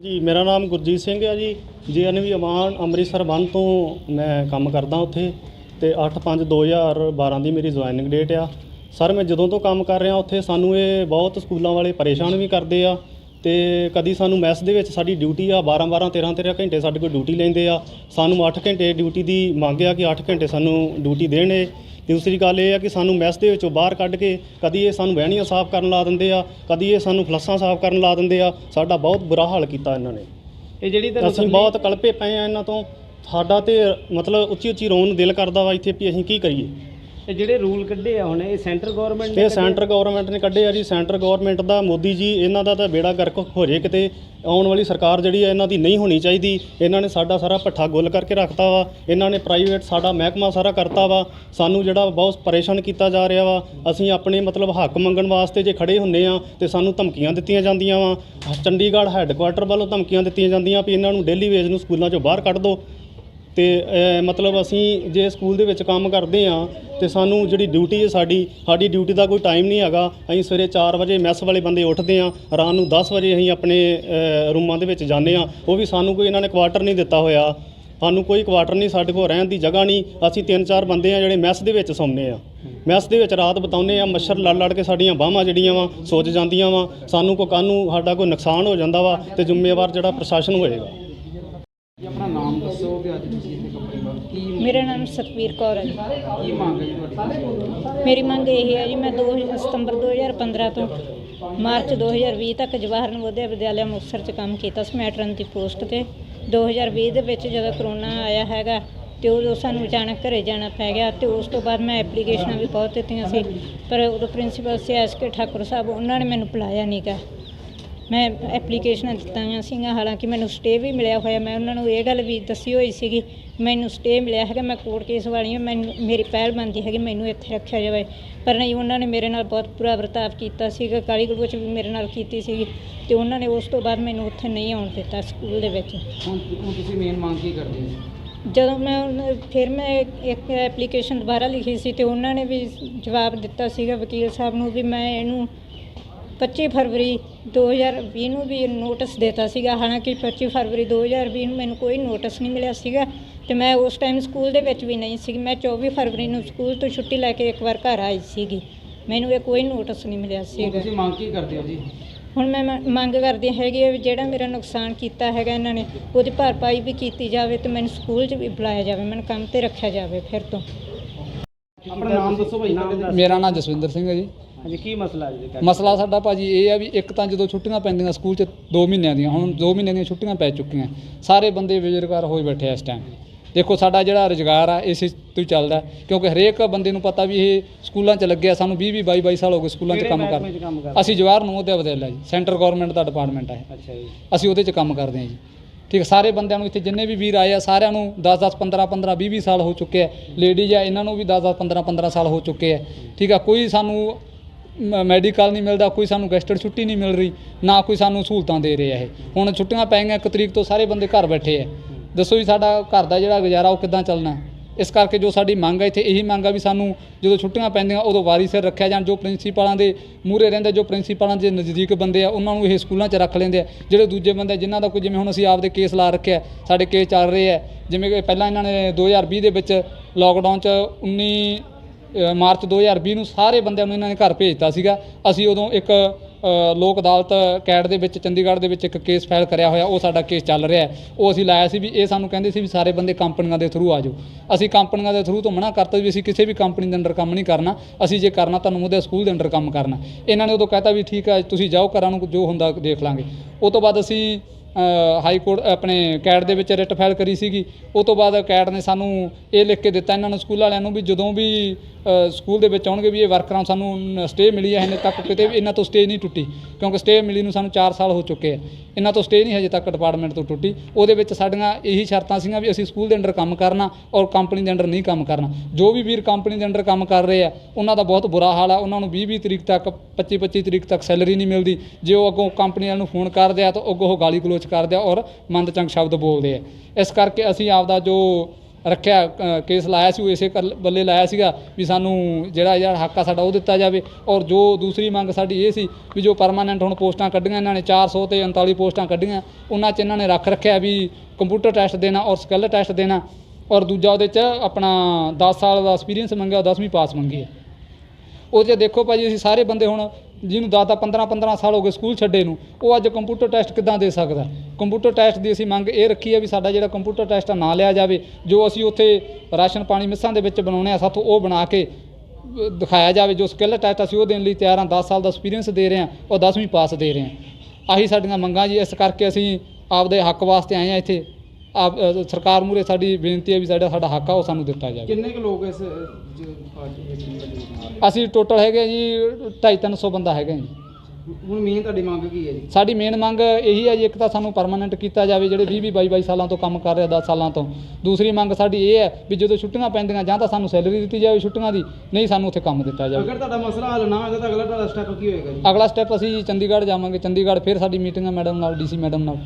ਜੀ, ਮੇਰਾ ਨਾਮ ਗੁਰਜੀਤ ਸਿੰਘ ਹੈ ਜੀ। ਜੀਐਨਵੀ ਅਮਾਨ ਅੰਮ੍ਰਿਤਸਰ ਬੰਦ ਤੋਂ ਮੈਂ ਕੰਮ ਕਰਦਾ ਉੱਥੇ ਤੇ 8/5/2012 ਦੀ ਮੇਰੀ ਜੁਆਇਨਿੰਗ ਡੇਟ ਆ। ਸਰ, ਮੈਂ ਜਦੋਂ ਤੋਂ ਕੰਮ ਕਰ ਰਿਹਾ ਉੱਥੇ, ਸਾਨੂੰ ਇਹ ਬਹੁਤ ਸਕੂਲਾਂ ਵਾਲੇ ਪਰੇਸ਼ਾਨ ਵੀ ਕਰਦੇ ਆ ਤੇ ਕਦੀ ਸਾਨੂੰ ਮੈਸ ਦੇ ਵਿੱਚ ਸਾਡੀ ਡਿਊਟੀ ਆ 12 12 13 13 ਘੰਟੇ ਸਾਡੇ ਕੋਲ ਡਿਊਟੀ ਲੈਂਦੇ ਆ। ਸਾਨੂੰ 8 ਘੰਟੇ ਡਿਊਟੀ ਦੀ ਮੰਗ ਆ ਕਿ 8 ਘੰਟੇ ਸਾਨੂੰ ਡਿਊਟੀ ਦੇਣ ਇਹ। ਦੂਸਰੀ ਗੱਲ ਇਹ ਆ ਕਿ ਸਾਨੂੰ ਮੈਸ ਦੇ ਵਿੱਚੋਂ ਬਾਹਰ ਕੱਢ ਕੇ ਕਦੀ ਇਹ ਸਾਨੂੰ ਵਹਿਣੀਆਂ ਸਾਫ਼ ਕਰਨ ਲਾ ਦਿੰਦੇ ਆ ਕਦੀ ਇਹ ਸਾਨੂੰ ਫਲੱਸਾਂ ਸਾਫ਼ ਕਰਨ ਲਾ ਦਿੰਦੇ ਆ। ਸਾਡਾ ਬਹੁਤ ਬੁਰਾ ਹਾਲ ਕੀਤਾ ਇਹਨਾਂ ਨੇ। ਇਹ ਜਿਹੜੀ ਤੁਹਾਨੂੰ ਅਸੀਂ ਬਹੁਤ ਕਲਪੇ ਪਏ ਆ ਇਹਨਾਂ ਤੋਂ। ਸਾਡਾ ਤੇ ਮਤਲਬ ਉੱਚੀ ਉੱਚੀ ਰੋਣ ਨੂੰ ਦਿਲ ਕਰਦਾ ਵਾ ਇੱਥੇ ਵੀ ਅਸੀਂ ਕੀ ਕਰੀਏ? ਇਹ ਜਿਹੜੇ ਰੂਲ ਕੱਢੇ ਆ ਹੁਣ ਇਹ ਸੈਂਟਰ ਗਵਰਨਮੈਂਟ ਤੇ ਸੈਂਟਰ ਗਵਰਨਮੈਂਟ ਨੇ ਕੱਢੇ ਆ ਜੀ। ਸੈਂਟਰ ਗਵਰਨਮੈਂਟ ਦਾ ਮੋਦੀ ਜੀ ਇਹਨਾਂ ਦਾ ਤਾਂ ਬੇੜਾ ਗਰਕ ਹੋ ਜੇ ਕਿਤੇ। ਆਉਣ ਵਾਲੀ ਸਰਕਾਰ ਜਿਹੜੀ ਹੈ ਇਹਨਾਂ ਦੀ ਨਹੀਂ ਹੋਣੀ ਚਾਹੀਦੀ। ਇਹਨਾਂ ਨੇ ਸਾਡਾ ਸਾਰਾ ਪੱਠਾ ਗੁੱਲ ਕਰਕੇ ਰੱਖਤਾ ਵਾ। ਇਹਨਾਂ ਨੇ ਪ੍ਰਾਈਵੇਟ ਸਾਡਾ ਮਹਿਕਮਾ ਸਾਰਾ ਕਰਤਾ ਵਾ। ਸਾਨੂੰ ਜਿਹੜਾ ਬਹੁਤ ਪਰੇਸ਼ਾਨ ਕੀਤਾ ਜਾ ਰਿਹਾ ਵਾ। ਅਸੀਂ ਆਪਣੇ ਮਤਲਬ ਹੱਕ ਮੰਗਣ ਵਾਸਤੇ ਜੇ ਖੜੇ ਹੁੰਨੇ ਆ ਤੇ ਸਾਨੂੰ ਧਮਕੀਆਂ ਦਿੱਤੀਆਂ ਜਾਂਦੀਆਂ ਵਾ। ਚੰਡੀਗੜ੍ਹ ਹੈੱਡਕੁਆਟਰ ਵੱਲੋਂ ਧਮਕੀਆਂ ਦਿੱਤੀਆਂ ਜਾਂਦੀਆਂ ਵੀ ਇਹਨਾਂ ਨੂੰ ਡੇਲੀ ਵੇਜ ਨੂੰ ਸਕੂਲਾਂ ਚੋਂ ਬਾਹਰ ਕੱਢ ਦਿਓ ਤੇ ਮਤਲਬ ਅਸੀਂ ਜੇ ਸਕੂਲ ਦੇ ਵਿੱਚ ਕੰਮ ਕਰਦੇ ਆ ਤੇ ਸਾਨੂੰ ਜਿਹੜੀ ਡਿਊਟੀ ਹੈ ਸਾਡੀ ਸਾਡੀ ਡਿਊਟੀ ਦਾ ਕੋਈ ਟਾਈਮ ਨਹੀਂ ਹੈਗਾ। ਅਸੀਂ ਸਵੇਰੇ 4 ਵਜੇ ਮੈਸ ਵਾਲੇ ਬੰਦੇ ਉੱਠਦੇ ਆ ਰਾਤ ਨੂੰ 10 ਵਜੇ ਅਸੀਂ ਆਪਣੇ ਰੂਮਾਂ ਦੇ ਵਿੱਚ ਜਾਂਦੇ ਆ ਉਹ ਵੀ ਸਾਨੂੰ ਕੋਈ ਇਹਨਾਂ ਨੇ ਕੁਆਟਰ ਨਹੀਂ ਦਿੱਤਾ ਹੋਇਆ। ਸਾਨੂੰ ਕੋਈ ਕੁਆਟਰ ਨਹੀਂ, ਸਾਡੇ ਕੋਲ ਰਹਿਣ ਦੀ ਜਗ੍ਹਾ ਨਹੀਂ। ਅਸੀਂ ਤਿੰਨ ਚਾਰ ਬੰਦੇ ਆ ਜਿਹੜੇ ਮੈਸ ਦੇ ਵਿੱਚ ਸੌਂਦੇ ਆ ਮੈਸ ਦੇ ਵਿੱਚ ਰਾਤ ਬਿਤਾਉਂਦੇ ਆ ਮੱਛਰ ਲੜ ਲੜ ਕੇ ਸਾਡੀਆਂ ਬਾਹਾਂ ਜਿਹੜੀਆਂ ਵਾ ਸੋਚ ਜਾਂਦੀਆਂ ਵਾ। ਸਾਨੂੰ ਕੋ ਕਾਨੂੰ ਸਾਡਾ ਕੋਈ ਨੁਕਸਾਨ ਹੋ ਜਾਂਦਾ ਵਾ ਤੇ ਜ਼ਿੰਮੇਵਾਰ ਜਿਹੜਾ ਪ੍ਰਸ਼ਾਸਨ ਹੋਏਗਾ ਜੀ ਆਪਣਾ ਨਾਮ ਦੱਸੋ ਤੇ ਅੱਜ ਤੁਸੀਂ ਇੱਥੇ ਕੰਪਨੀ ਵੱਲ ਕੀ ਮੇਰਾ ਨਾਮ ਸਤਵੀਰ ਕੌਰ ਹੈ ਜੀ। ਕੀ ਮੰਗ ਹੈ ਜੀ ਤੁਹਾਡੀ ਮੇਰੀ ਮੰਗ ਇਹ ਹੈ ਜੀ, ਮੈਂ 2 ਸਤੰਬਰ 2015 ਤੋਂ ਮਾਰਚ 2020 ਤੱਕ ਜਵਾਹਰ ਨਵੋਦਿਆ ਵਿਦਿਆਲਿਆ ਮੁਕਤਸਰ 'ਚ ਕੰਮ ਕੀਤਾ ਸੀ ਮੈਟਰਨ ਦੀ ਪੋਸਟ ਤੇ 2020 ਦੇ ਵਿੱਚ ਜਦੋਂ ਕਰੋਨਾ ਆਇਆ ਹੈਗਾ ਤੇ ਉਦੋਂ ਸਾਨੂੰ ਅਚਾਨਕ ਘਰੇ ਜਾਣਾ ਪੈ ਗਿਆ ਤੇ ਉਸ ਤੋਂ ਬਾਅਦ ਮੈਂ ਐਪਲੀਕੇਸ਼ਨਾਂ ਵੀ ਬਹੁਤ ਦਿੱਤੀਆਂ ਸੀ, ਪਰ ਉਦੋਂ ਪ੍ਰਿੰਸੀਪਲ ਸੀ ਐਸ ਕੇ ਠਾਕੁਰ ਸਾਹਿਬ, ਉਹਨਾਂ ਨੇ ਮੈਨੂੰ ਬੁਲਾਇਆ ਨਹੀਂ ਗਾ ਮੈਂ ਐਪਲੀਕੇਸ਼ਨਾਂ ਦਿੱਤੀਆਂ ਸੀਗੀਆਂ ਹਾਲਾਂਕਿ ਮੈਨੂੰ ਸਟੇ ਵੀ ਮਿਲਿਆ ਹੋਇਆ। ਮੈਂ ਉਹਨਾਂ ਨੂੰ ਇਹ ਗੱਲ ਵੀ ਦੱਸੀ ਹੋਈ ਸੀਗੀ ਮੈਨੂੰ ਸਟੇ ਮਿਲਿਆ ਹੈਗਾ ਮੈਂ ਕੋਰਟ ਕੇਸ ਵਾਲੀ ਹਾਂ ਮੈਨੂੰ ਮੇਰੀ ਪਹਿਲ ਬਣਦੀ ਹੈਗੀ ਮੈਨੂੰ ਇੱਥੇ ਰੱਖਿਆ ਜਾਵੇ। ਪਰ ਨਹੀਂ ਉਹਨਾਂ ਨੇ ਮੇਰੇ ਨਾਲ ਬਹੁਤ ਬੁਰਾ ਵਰਤਾਵ ਕੀਤਾ ਸੀਗਾ ਕਾਲੀ ਗਲੋਚ ਵੀ ਮੇਰੇ ਨਾਲ ਕੀਤੀ ਸੀਗੀ ਤੇ ਉਹਨਾਂ ਨੇ ਉਸ ਤੋਂ ਬਾਅਦ ਮੈਨੂੰ ਉੱਥੇ ਨਹੀਂ ਆਉਣ ਦਿੱਤਾ ਸਕੂਲ ਦੇ ਵਿੱਚ। ਹੁਣ ਹੁਣ ਤੁਸੀਂ ਮੇਨ ਮੰਗ ਕੀ ਕਰਦੇ ਹੋ? ਜਦੋਂ ਮੈਂ ਉਹਨਾਂ- ਫਿਰ ਮੈਂ ਇੱਕ ਐਪਲੀਕੇਸ਼ਨ ਦੁਬਾਰਾ ਲਿਖੀ ਸੀ ਤੇ ਉਹਨਾਂ ਨੇ ਵੀ ਜਵਾਬ ਦਿੱਤਾ ਸੀਗਾ ਵਕੀਲ ਸਾਹਿਬ ਨੂੰ ਵੀ ਮੈਂ ਇਹਨੂੰ 25 ਫਰਵਰੀ 2020 ਨੂੰ ਵੀ ਨੋਟਿਸ ਦਿੱਤਾ ਸੀਗਾ। ਹਾਲਾਂਕਿ 25 ਫਰਵਰੀ 2020 ਨੂੰ ਮੈਨੂੰ ਕੋਈ ਨੋਟਿਸ ਨਹੀਂ ਮਿਲਿਆ ਸੀਗਾ ਤੇ ਮੈਂ ਉਸ ਟਾਈਮ ਸਕੂਲ ਦੇ ਵਿੱਚ ਵੀ ਨਹੀਂ ਸੀ। ਮੈਂ 24 ਫਰਵਰੀ ਨੂੰ ਸਕੂਲ ਤੋਂ ਛੁੱਟੀ ਲੈ ਕੇ ਇੱਕ ਵਾਰ ਘਰ ਆਈ ਸੀਗੀ। ਮੈਨੂੰ ਇਹ ਕੋਈ ਨੋਟਿਸ ਨਹੀਂ ਮਿਲਿਆ ਸੀਗਾ। ਤੁਸੀਂ ਮੰਗ ਕੀ ਕਰਦੇ ਹੋ ਜੀ? ਹੁਣ ਮੈਂ ਮ- ਮੰਗ ਕਰਦੀ ਹੈਗੀ ਹੈ ਵੀ ਜਿਹੜਾ ਮੇਰਾ ਨੁਕਸਾਨ ਕੀਤਾ ਹੈਗਾ ਇਹਨਾਂ ਨੇ ਉਹਦੀ ਭਰਪਾਈ ਵੀ ਕੀਤੀ ਜਾਵੇ ਤੇ ਮੈਨੂੰ ਸਕੂਲ 'ਚ ਵੀ ਬੁਲਾਇਆ ਜਾਵੇ ਮੈਨੂੰ ਕੰਮ ਤੇ ਰੱਖਿਆ ਜਾਵੇ ਫਿਰ ਤੋਂ। ਆਪਣਾ ਨਾਮ ਦੱਸੋ ਭਾਈ ਨਾਮ ਮੇਰਾ ਨਾਮ ਜਸਵਿੰਦਰ ਸਿੰਘ ਹੈ ਜੀ। ਹਾਂਜੀ ਕੀ ਮਸਲਾ ਜੀ ਮਸਲਾ ਸਾਡਾ ਭਾਜੀ ਇਹ ਆ ਵੀ ਇੱਕ ਤਾਂ ਜਦੋਂ ਛੁੱਟੀਆਂ ਪੈਂਦੀਆਂ ਸਕੂਲ 'ਚ 2 ਮਹੀਨਿਆਂ ਦੀਆਂ ਹੁਣ 2 ਮਹੀਨਿਆਂ ਦੀਆਂ ਛੁੱਟੀਆਂ ਪੈ ਚੁੱਕੀਆਂ। ਸਾਰੇ ਬੰਦੇ ਬੇਰੁਜ਼ਗਾਰ ਹੋਏ ਬੈਠੇ ਆ ਇਸ ਟਾਈਮ ਦੇਖੋ ਸਾਡਾ ਜਿਹੜਾ ਰੁਜ਼ਗਾਰ ਆ ਇਸੇ ਤੋਂ ਹੀ ਚੱਲਦਾ ਕਿਉਂਕਿ ਹਰੇਕ ਬੰਦੇ ਨੂੰ ਪਤਾ ਵੀ ਇਹ ਸਕੂਲਾਂ 'ਚ ਲੱਗਿਆ ਸਾਨੂੰ 20 20 22 22 ਸਾਲ ਹੋ ਗਏ ਸਕੂਲਾਂ 'ਚ ਕਿਹੜੇ ਕੰਮ ਮਹਿਕਮੇ 'ਚ ਕੰਮ ਕਰ ਕਰਦੇ? ਅਸੀਂ ਜਵਾਹਰ ਨਵੋਦਿਆ ਵਿਦਿਆਲਿਆ ਜੀ। ਸੈਂਟਰ ਗਵਰਨਮੈਂਟ ਦਾ ਡਿਪਾਰਟਮੈਂਟ ਹੈ ਅੱਛਾ ਜੀ। ਅਸੀਂ ਉਹਦੇ 'ਚ ਕੰਮ ਕਰਦੇ ਹਾਂ ਜੀ। ਠੀਕ ਹੈ ਸਾਰੇ ਬੰਦਿਆਂ ਨੂੰ ਇੱਥੇ ਜਿੰਨੇ ਵੀ ਵੀਰ ਆਏ ਆ ਸਾਰਿਆਂ ਨੂੰ 10 10 15 15 20 20 ਸਾਲ ਹੋ ਚੁੱਕੇ ਆ। ਲੇਡੀਜ਼ ਆ ਇਹਨਾਂ ਨੂੰ ਵੀ 10 10 15 15 ਸਾਲ ਹੋ ਚੁੱਕੇ ਆ। ਠੀਕ ਆ ਕੋਈ ਸਾਨੂੰ ਮੈਡੀਕਲ ਨਹੀਂ ਮਿਲਦਾ, ਕੋਈ ਸਾਨੂੰ ਗੈਸਟਡ ਛੁੱਟੀ ਨਹੀਂ ਮਿਲ ਰਹੀ, ਨਾ ਕੋਈ ਸਾਨੂੰ ਸਹੂਲਤਾਂ ਦੇ ਰਿਹਾ ਇਹ। ਹੁਣ ਛੁੱਟੀਆਂ ਪੈ ਗਈਆਂ, ਇੱਕ ਤਰੀਕ ਤੋਂ ਸਾਰੇ ਬੰਦੇ ਘਰ ਬੈਠੇ ਆ। ਦੱਸੋ ਜੀ ਸਾਡਾ ਘਰ ਦਾ ਜਿਹੜਾ ਗੁਜ਼ਾਰਾ, ਉਹ ਕਿੱਦਾਂ ਚੱਲਣਾ? ਇਸ ਕਰਕੇ ਜੋ ਸਾਡੀ ਮੰਗ ਹੈ ਇੱਥੇ ਇਹੀ ਮੰਗ ਆ ਵੀ ਸਾਨੂੰ ਜਦੋਂ ਛੁੱਟੀਆਂ ਪੈਂਦੀਆਂ, ਉਦੋਂ ਵਾਰੀ ਸਿਰ ਰੱਖਿਆ ਜਾਣ। ਜੋ ਪ੍ਰਿੰਸੀਪਲਾਂ ਦੇ ਮੂਹਰੇ ਰਹਿੰਦੇ, ਜੋ ਪ੍ਰਿੰਸੀਪਲਾਂ ਦੇ ਨਜ਼ਦੀਕ ਬੰਦੇ ਆ, ਉਹਨਾਂ ਨੂੰ ਇਹ ਸਕੂਲਾਂ 'ਚ ਰੱਖ ਲੈਂਦੇ ਆ। ਜਿਹੜੇ ਦੂਜੇ ਬੰਦੇ ਜਿਨ੍ਹਾਂ ਦਾ ਕੋਈ ਜਿਵੇਂ ਹੁਣ ਅਸੀਂ ਆਪਦੇ ਕੇਸ ਲਾ ਰੱਖਿਆ, ਸਾਡੇ ਕੇਸ ਚੱਲ ਰਹੇ ਆ। ਜਿਵੇਂ ਕਿ ਪਹਿਲਾਂ ਇਹਨਾਂ ਨੇ 2020 ਦੇ ਵਿੱਚ ਲੋਕਡਾਊਨ 'ਚ 19 ਮਾਰਚ 2020 ਨੂੰ ਸਾਰੇ ਬੰਦਿਆਂ ਨੂੰ ਇਹਨਾਂ ਨੇ ਘਰ ਭੇਜਤਾ ਸੀਗਾ। ਅਸੀਂ ਉਦੋਂ ਇੱਕ ਲੋਕ ਅਦਾਲਤ ਕੈਟ ਦੇ ਵਿੱਚ, ਚੰਡੀਗੜ੍ਹ ਦੇ ਵਿੱਚ ਇੱਕ ਕੇਸ ਫਾਈਲ ਕਰਿਆ ਹੋਇਆ, ਉਹ ਸਾਡਾ ਕੇਸ ਚੱਲ ਰਿਹਾ ਉਹ ਅਸੀਂ ਲਾਇਆ ਸੀ ਵੀ ਇਹ ਸਾਨੂੰ ਕਹਿੰਦੇ ਸੀ ਵੀ ਸਾਰੇ ਬੰਦੇ ਕੰਪਨੀਆਂ ਦੇ ਥਰੂ ਆ ਜਾਓ। ਅਸੀਂ ਕੰਪਨੀਆਂ ਦੇ ਥਰੂ ਤੋਂ ਮਨਾ ਕਰਤਾ ਵੀ ਅਸੀਂ ਕਿਸੇ ਵੀ ਕੰਪਨੀ ਦੇ ਅੰਡਰ ਕੰਮ ਨਹੀਂ ਕਰਨਾ। ਅਸੀਂ ਜੇ ਕਰਨਾ ਤੁਹਾਨੂੰ ਉਹਦੇ ਸਕੂਲ ਦੇ ਅੰਡਰ ਕੰਮ ਕਰਨਾ। ਇਹਨਾਂ ਨੇ ਉਦੋਂ ਕਹਿਤਾ ਵੀ ਠੀਕ ਹੈ, ਤੁਸੀਂ ਜਾਓ ਘਰਾਂ ਨੂੰ ਜੋ ਹੁੰਦਾ ਦੇਖ ਲਾਂਗੇ। ਉਹ ਤੋਂ ਬਾਅਦ ਅਸੀਂ ਹਾਈ ਕੋਰਟ ਆਪਣੇ ਕੈਟ ਦੇ ਵਿੱਚ ਰਿਟ ਫਾਈਲ ਕਰੀ ਸੀਗੀ। ਉਹ ਤੋਂ ਬਾਅਦ ਕੈਟ ਨੇ ਸਾਨੂੰ ਇਹ ਲਿਖ ਕੇ ਦਿੱਤਾ, ਇਹਨਾਂ ਨੂੰ ਸਕੂਲ ਵਾਲਿਆਂ ਨੂੰ ਵੀ ਜਦੋਂ ਵੀ ਸਕੂਲ ਦੇ ਵਿੱਚ ਆਉਣਗੇ ਵੀ ਇਹ ਵਰਕਰਾਂ ਨੂੰ ਸਾਨੂੰ ਸਟੇ ਮਿਲੀ ਹੈ ਹਜੇ ਤੱਕ ਕਿਤੇ ਵੀ ਇਹਨਾਂ ਤੋਂ ਸਟੇ ਨਹੀਂ ਟੁੱਟੀ। ਕਿਉਂਕਿ ਸਟੇ ਮਿਲੀ ਨੂੰ ਸਾਨੂੰ 4 ਸਾਲ ਹੋ ਚੁੱਕੇ ਆ। ਇਹਨਾਂ ਤੋਂ ਸਟੇ ਨਹੀਂ ਹਜੇ ਤੱਕ ਡਿਪਾਰਟਮੈਂਟ ਤੋਂ ਟੁੱਟੀ। ਉਹਦੇ ਵਿੱਚ ਸਾਡੀਆਂ ਇਹੀ ਸ਼ਰਤਾਂ ਸੀਗੀਆਂ ਵੀ ਅਸੀਂ ਸਕੂਲ ਦੇ ਅੰਡਰ ਕੰਮ ਕਰਨਾ ਔਰ ਕੰਪਨੀ ਦੇ ਅੰਡਰ ਨਹੀਂ ਕੰਮ ਕਰਨਾ। ਜੋ ਵੀ ਵੀਰ ਕੰਪਨੀ ਦੇ ਅੰਡਰ ਕੰਮ ਕਰ ਰਹੇ ਆ, ਉਹਨਾਂ ਦਾ ਬਹੁਤ ਬੁਰਾ ਹਾਲ ਆ। ਉਹਨਾਂ ਨੂੰ 20 20 ਤਰੀਕ ਤੱਕ 25 25 ਤਰੀਕ ਤੱਕ ਸੈਲਰੀ ਨਹੀਂ ਮਿਲਦੀ। ਜੇ ਉਹ ਅੱਗੋਂ ਕੰਪਨੀ ਵਾਲਿਆਂ ਨੂੰ ਫੋਨ ਕਰਦੇ ਆ ਤਾਂ ਅੱਗੋਂ ਉਹ ਗਾਲੀ ਗਲੋਚ ਕਰਦੇ ਆ ਔਰ ਮੰਦਚੰਗ ਸ਼ਬਦ ਬੋਲਦੇ ਆ। ਇਸ ਕਰਕੇ ਅਸੀਂ ਆਪਦਾ ਜੋ ਰੱਖਿਆ ਕੇਸ ਲਾਇਆ ਸੀ, ਉਹ ਇਸੇ ਕਰ- ਬੱਲੇ ਲਾਇਆ ਸੀਗਾ ਵੀ ਸਾਨੂੰ ਜਿਹੜਾ ਜਿਹੜਾ ਹੱਕ ਆ ਸਾਡਾ ਉਹ ਦਿੱਤਾ ਜਾਵੇ। ਔਰ ਜੋ ਦੂਸਰੀ ਮੰਗ ਸਾਡੀ ਇਹ ਸੀ ਵੀ ਜੋ ਪਰਮਾਨੈਂਟ ਹੁਣ ਪੋਸਟਾਂ ਕੱਢੀਆਂ, ਇਹਨਾਂ ਨੇ 400 ਤੇ 39 ਪੋਸਟਾਂ ਕੱਢੀਆਂ, ਉਹਨਾਂ 'ਚ ਇਹਨਾਂ ਨੇ ਰੱਖ ਰੱਖਿਆ ਵੀ ਕੰਪਿਊਟਰ ਟੈਸਟ ਦੇਣਾ ਔਰ ਸਕਿੱਲ ਟੈਸਟ ਦੇਣਾ। ਔਰ ਦੂਜਾ ਉਹਦੇ 'ਚ ਆਪਣਾ 10 ਸਾਲ ਦਾ ਐਕਸਪੀਰੀਅੰਸ ਮੰਗਿਆ 10ਵੀਂ ਪਾਸ ਮੰਗੀ ਹੈ ਉਹ ਜੇ ਦੇਖੋ ਭਾਜੀ, ਅਸੀਂ ਸਾਰੇ ਬੰਦੇ ਹੁਣ ਜਿਹਨੂੰ ਦਸ ਦਸ 15 15 ਸਾਲ ਹੋ ਗਏ ਸਕੂਲ ਛੱਡੇ ਨੂੰ, ਉਹ ਅੱਜ ਕੰਪਿਊਟਰ ਟੈਸਟ ਕਿੱਦਾਂ ਦੇ ਸਕਦਾ? ਕੰਪਿਊਟਰ ਟੈਸਟ ਦੀ ਅਸੀਂ ਮੰਗ ਇਹ ਰੱਖੀ ਹੈ ਵੀ ਸਾਡਾ ਜਿਹੜਾ ਕੰਪਿਊਟਰ ਟੈਸਟ ਆ ਨਾ ਲਿਆ ਜਾਵੇ, ਜੋ ਅਸੀਂ ਉੱਥੇ ਰਾਸ਼ਨ ਪਾਣੀ ਮਿਸਾਂ ਦੇ ਵਿੱਚ ਬਣਾਉਣੇ ਆ ਸਾਥੋਂ ਉਹ ਬਣਾ ਕੇ ਦਿਖਾਇਆ ਜਾਵੇ, ਜੋ ਸਕਿੱਲ ਟੈਸਟ ਅਸੀਂ ਉਹ ਦੇਣ ਲਈ ਤਿਆਰ ਹਾਂ 10 ਸਾਲ ਦਾ ਐਕਸਪੀਰੀਅੰਸ ਦੇ ਰਹੇ ਹਾਂ, ਉਹ 10ਵੀਂ ਪਾਸ ਦੇ ਰਹੇ ਹਾਂ। ਆਹੀ ਸਾਡੀਆਂ ਮੰਗਾਂ ਜੀ, ਇਸ ਕਰਕੇ ਅਸੀਂ ਆਪਦੇ ਹੱਕ ਵਾਸਤੇ ਆਏ ਹਾਂ ਇੱਥੇ। ਆਪ ਸਰਕਾਰ ਮੂਰੇ ਸਾਡੀ ਬੇਨਤੀ ਹੈ ਵੀ ਸਾਡਾ ਸਾਡਾ ਹੱਕ ਆ ਉਹ ਸਾਨੂੰ ਦਿੱਤਾ ਜਾਵੇ। ਕਿੰਨੇ ਕੁ ਲੋਕ ਇਸ ਜ- ਪਾਰਟੀ ਵਿੱਚ ਅਸੀਂ ਟੋਟਲ ਹੈਗੇ ਜੀ 250 300 ਬੰਦਾ ਹੈਗਾ ਜੀ। ਹੁਣ ਮੇਨ ਤੁਹਾਡੀ ਮੰਗ ਕੀ ਹੈ ਜੀ? ਸਾਡੀ ਮੇਨ ਮੰਗ ਇਹੀ ਹੈ ਜੀ ਇੱਕ ਤਾਂ ਸਾਨੂੰ ਪਰਮਾਨੈਂਟ ਕੀਤਾ ਜਾਵੇ ਜਿਹੜੇ 20 20 22 22 ਸਾਲਾਂ ਤੋਂ ਕੰਮ ਕਰ ਰਹੇ 10 ਸਾਲਾਂ ਤੋਂ। ਦੂਸਰੀ ਮੰਗ ਸਾਡੀ ਇਹ ਹੈ ਵੀ ਜਦੋਂ ਛੁੱਟੀਆਂ ਪੈਂਦੀਆਂ ਜਾਂ ਤਾਂ ਸਾਨੂੰ ਸੈਲਰੀ ਦਿੱਤੀ ਜਾਵੇ ਛੁੱਟੀਆਂ ਦੀ ਨਹੀਂ ਸਾਨੂੰ ਉੱਥੇ ਕੰਮ ਦਿੱਤਾ ਜਾਵੇ। ਅਗਰ ਤੁਹਾਡਾ ਮਸਲਾ ਹੱਲ ਨਾ ਹੋਇਆ ਤਾਂ ਅਗਲਾ ਤੁਹਾਡਾ ਸਟੈਪ ਕੀ ਹੋਏਗਾ ਜੀ? ਅਗਲਾ ਸਟੈਪ ਅਸੀਂ ਚੰਡੀਗੜ੍ਹ ਜਾਵਾਂਗੇ ਚੰਡੀਗੜ੍ਹ ਫਿਰ ਸਾਡੀ ਮੀਟਿੰਗ ਹੈ ਮੈਡਮ ਨਾਲ ਡੀਸੀ ਮੈਡਮ ਨਾਲ।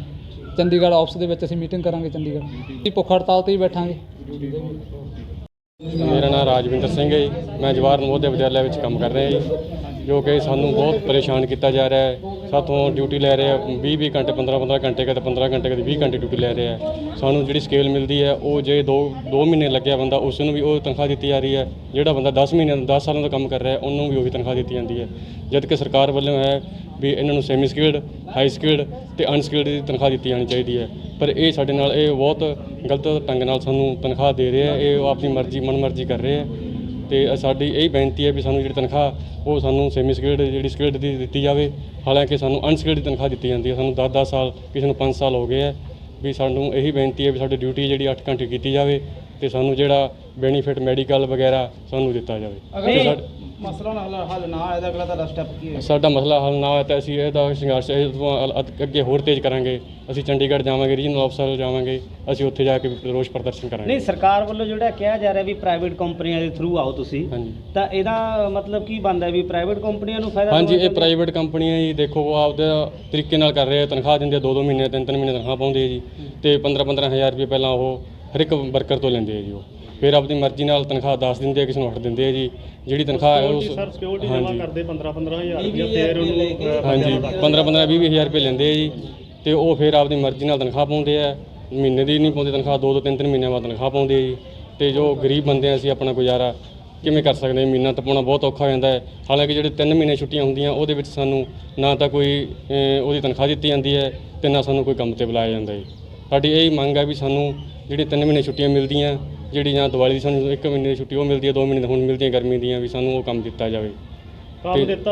ਚੰਡੀਗੜ੍ਹ ਆਫਿਸ ਦੇ ਵਿੱਚ ਅਸੀਂ ਮੀਟਿੰਗ ਕਰਾਂਗੇ ਚੰਡੀਗੜ੍ਹ। ਅਸੀਂ ਭੁੱਖ ਹੜਤਾਲ ਤੇ ਹੀ ਬੈਠਾਂਗੇ। ਮੇਰਾ ਨਾਮ ਰਾਜਵਿੰਦਰ ਸਿੰਘ ਹੈ ਜੀ। ਮੈਂ ਜਵਾਹਰ ਨਵੋਦਿਆ ਵਿਦਿਆਲਿਆ ਵਿੱਚ ਕੰਮ ਕਰ ਰਿਹਾ ਜੀ। ਜੋ ਕਿ ਸਾਨੂੰ ਬਹੁਤ ਪਰੇਸ਼ਾਨ ਕੀਤਾ ਜਾ ਰਿਹਾ ਹੈ। ਸਾਥੋਂ ਡਿਊਟੀ ਲੈ ਰਹੇ ਆ 20 20 ਘੰਟੇ 15 15 ਘੰਟੇ, ਕਦੇ 15 ਘੰਟੇ, ਕਦੇ 20 ਘੰਟੇ ਡਿਊਟੀ ਲੈ ਰਹੇ ਆ। ਸਾਨੂੰ ਜਿਹੜੀ ਸਕੇਲ ਮਿਲਦੀ ਹੈ, ਉਹ ਜੇ 2 2 ਮਹੀਨੇ ਲੱਗਿਆ ਬੰਦਾ, ਉਸ ਨੂੰ ਵੀ ਉਹ ਤਨਖਾਹ ਦਿੱਤੀ ਜਾ ਰਹੀ ਹੈ। ਜਿਹੜਾ ਬੰਦਾ 10 ਮਹੀਨਿਆਂ 10 ਸਾਲਾਂ ਦਾ ਕੰਮ ਕਰ ਰਿਹਾ ਹੈ, ਉਹਨੂੰ ਵੀ ਉਹੀ ਤਨਖਾਹ ਦਿੱਤੀ ਜਾਂਦੀ ਹੈ। ਜਦ ਕਿ ਸਰਕਾਰ ਵੱਲੋਂ ਹੈ ਵੀ ਇਹਨਾਂ ਨੂੰ ਸੈਮੀ ਸਕਿਲਡ ਹਾਈ ਸਕਿਲਡ ਤੇ ਅਨਸਕਿਲਡ ਦੀ ਤਨਖਾਹ ਦਿੱਤੀ ਜਾਣੀ ਚਾਹੀਦੀ ਹੈ। ਪਰ ਇਹ ਸਾਡੇ ਨਾਲ ਇਹ ਬਹੁਤ ਗਲਤ ਢੰਗ ਨਾਲ ਸਾਨੂੰ ਤਨਖਾਹ ਦੇ ਰਹੇ ਆ ਇਹ ਉਹ ਆਪਣੀ ਮਰਜ਼ੀ ਮਨਮਰਜ਼ੀ ਕਰ ਰਹੇ ਆ। ਤੇ ਸਾਡੀ ਇਹ ਬੇਨਤੀ ਹੈ ਵੀ ਸਾਨੂੰ ਜਿਹੜੀ ਤਨਖਾਹ ਉਹ ਸਾਨੂੰ ਸੈਮੀ ਸਕਿਲਡ ਜਿਹੜੀ ਸਕਿਲਡ ਦੀ ਦਿੱਤੀ ਜਾਵੇ। ਹਾਲਾਂਕਿ ਸਾਨੂੰ ਅਨਸਕਿਲਡ ਦੀ ਤਨਖਾਹ ਦਿੱਤੀ ਜਾਂਦੀ ਹੈ। ਸਾਨੂੰ 10-10 ਸਾਲ ਕਿਸੇ ਨੂੰ 5 ਸਾਲ ਹੋ ਗਏ ਆ। ਵੀ ਸਾਨੂੰ ਇਹੀ ਬੇਨਤੀ ਹੈ ਵੀ ਸਾਡੀ ਡਿਊਟੀ ਜਿਹੜੀ 8 ਘੰਟੇ ਕੀਤੀ ਜਾਵੇ ਤੇ ਸਾਨੂੰ ਜਿਹੜਾ ਬੈਨੀਫਿਟ ਮੈਡੀਕਲ ਵਗੈਰਾ ਸਾਨੂੰ ਦਿੱਤਾ ਜਾਵੇ। ਤੇ ਅਗਰ ਸਾਡ- ਮਸਲਾ ਨਾ ਹੱਲ- ਹੱਲ ਨਾ ਹੋਇਆ ਤਾਂ ਅਗਲਾ ਤੁਹਾਡਾ ਸਟੈਪ ਕੀ ਹੋਏਗਾ? ਸਾਡਾ ਮਸਲਾ ਹੱਲ ਨਾ ਹੋਇਆ ਤਾਂ ਅਸੀਂ ਇਹਦਾ ਸੰਘਰਸ਼ ਇਹ ਤੋਂ ਅਲ- ਅੱਗੇ ਹੋਰ ਤੇਜ਼ ਕਰਾਂਗੇ। ਅਸੀਂ ਚੰਡੀਗੜ੍ਹ ਜਾਵਾਂਗੇ ਰੀਜਨਲ ਅਫਸਰ ਜਾਵਾਂਗੇ ਅਸੀਂ ਉੱਥੇ ਜਾ ਕੇ ਰੋਸ ਪ੍ਰਦਰਸ਼ਨ ਕਰਾਂਗੇ। ਨਹੀਂ ਸਰਕਾਰ ਵੱਲੋਂ ਜਿਹੜਾ ਕਿਹਾ ਜਾ ਰਿਹਾ ਵੀ ਪ੍ਰਾਈਵੇਟ ਕੰਪਨੀਆਂ ਦੇ ਥਰੂ ਆਓ ਤੁਸੀਂ ਹਾਂਜੀ। ਤਾਂ ਇਹਦਾ ਮਤਲਬ ਕੀ ਬਣਦਾ ਵੀ ਪ੍ਰਾਈਵੇਟ ਕੰਪਨੀਆਂ ਨੂੰ ਫਾਇਦਾ ਹਾਂਜੀ ਹੋਣਾ ਇਹ ਪ੍ਰਾਈਵੇਟ ਕੰਪਨੀਆਂ ਜੀ ਦੇਖੋ ਉਹ ਆਪਦੇ ਤਰੀਕੇ ਨਾਲ ਕਰ ਰਹੇ ਆ ਤਨਖਾਹ ਦਿੰਦੇ ਆ ਦੋ ਦੋ ਮਹੀਨੇ ਤਿੰਨ ਤਿੰਨ ਮਹੀਨੇ ਤਨਖਾਹ ਪਾਉਂਦੇ ਆ ਜੀ ਤੇ 15 15 ਹਜ਼ਾਰ ਰੁਪਏ ਪਹਿਲਾਂ ਉਹ ਹਰ ਇੱਕ ਵਰਕਰ ਤੋਂ ਲੈਂਦੇ ਆ ਜੀ ਉਹ। ਫਿਰ ਆਪਣੀ ਮਰਜ਼ੀ ਨਾਲ ਤਨਖਾਹ ਦੱਸ ਦਿੰਦੇ ਆ ਕਿਸੇ ਨੂੰ ਅੱਠ ਦਿੰਦੇ ਆ ਜੀ। ਜਿਹੜੀ ਤਨਖਾਹ ਹੈ ਉਸ ਸਰ ਸਿਕਿਉਰਿਟੀ ਜਮਾ ਹਾਂਜੀ। ਕਰਦੇ 15 15000 ਰੁਪਏ ਫਿਰ ਉਹਨੂੰ ਅਹ, ਹਾਂਜੀ 15 15 20 ਹਜ਼ਾਰ ਰੁਪਏ ਲੈਂਦੇ ਆ ਜੀ। ਤੇ ਉਹ ਫਿਰ ਆਪਦੀ ਮਰਜ਼ੀ ਨਾਲ ਤਨਖਾਹ ਪਾਉਂਦੇ ਆ। ਮਹੀਨੇ ਦੀ ਨਹੀਂ ਪਾਉਂਦੇ ਤਨਖਾਹ ਦੋ ਦੋ ਤਿੰਨ ਤਿੰਨ ਮਹੀਨਿਆਂ ਬਾਅਦ ਤਨਖਾਹ ਪਾਉਂਦੇ ਆ ਜੀ। ਤੇ ਜੋ ਗਰੀਬ ਬੰਦੇ ਆ ਅਸੀਂ ਆਪਣਾ ਗੁਜ਼ਾਰਾ ਕਿਵੇਂ ਕਰ ਸਕਦੇ ਮਹੀਨਾ ਟਪਾਉਣਾ ਬਹੁਤ ਔਖਾ ਹੋ ਜਾਂਦਾ ਹੈ। ਹਾਲਾਂਕਿ ਜਿਹੜੇ ਤਿੰਨ ਮਹੀਨੇ ਛੁੱਟੀਆਂ ਹੁੰਦੀਆਂ ਉਹਦੇ ਵਿੱਚ ਸਾਨੂੰ ਨਾ ਤਾਂ ਕੋਈ ਉਹਦੀ ਤਨਖਾਹ ਦਿੱਤੀ ਜਾਂਦੀ ਹੈ ਤੇ ਨਾ ਸਾਨੂੰ ਕੋਈ ਕੰਮ ਤੇ ਬੁਲਾਇਆ ਜਾਂਦਾ ਹੈ। ਸਾਡੀ ਇਹ ਮੰਗ ਹੈ ਵੀ ਸਾਨੂੰ ਜਿਹੜੀ ਤਿੰਨ ਮਹੀਨੇ ਛੁੱਟੀਆਂ ਮਿਲਦੀਆਂ ਜਿਹੜੀ ਜਾਂ ਦੀਵਾਲੀ ਦੀ ਸਾਨੂੰ ਇੱਕ ਮਹੀਨੇ ਦੀ ਛੁੱਟੀ ਉਹ ਮਿਲਦੀ ਹੈ ਦੋ ਮਹੀਨੇ ਦੀ ਹੁਣ ਮਿਲਦੀਆਂ ਗਰਮੀ ਦੀਆਂ ਵੀ ਸਾਨੂੰ ਉਹ ਕੰਮ ਦਿੱਤਾ ਜਾਵੇ। ਕੰਮ ਤੇ- ਦਿੱਤਾ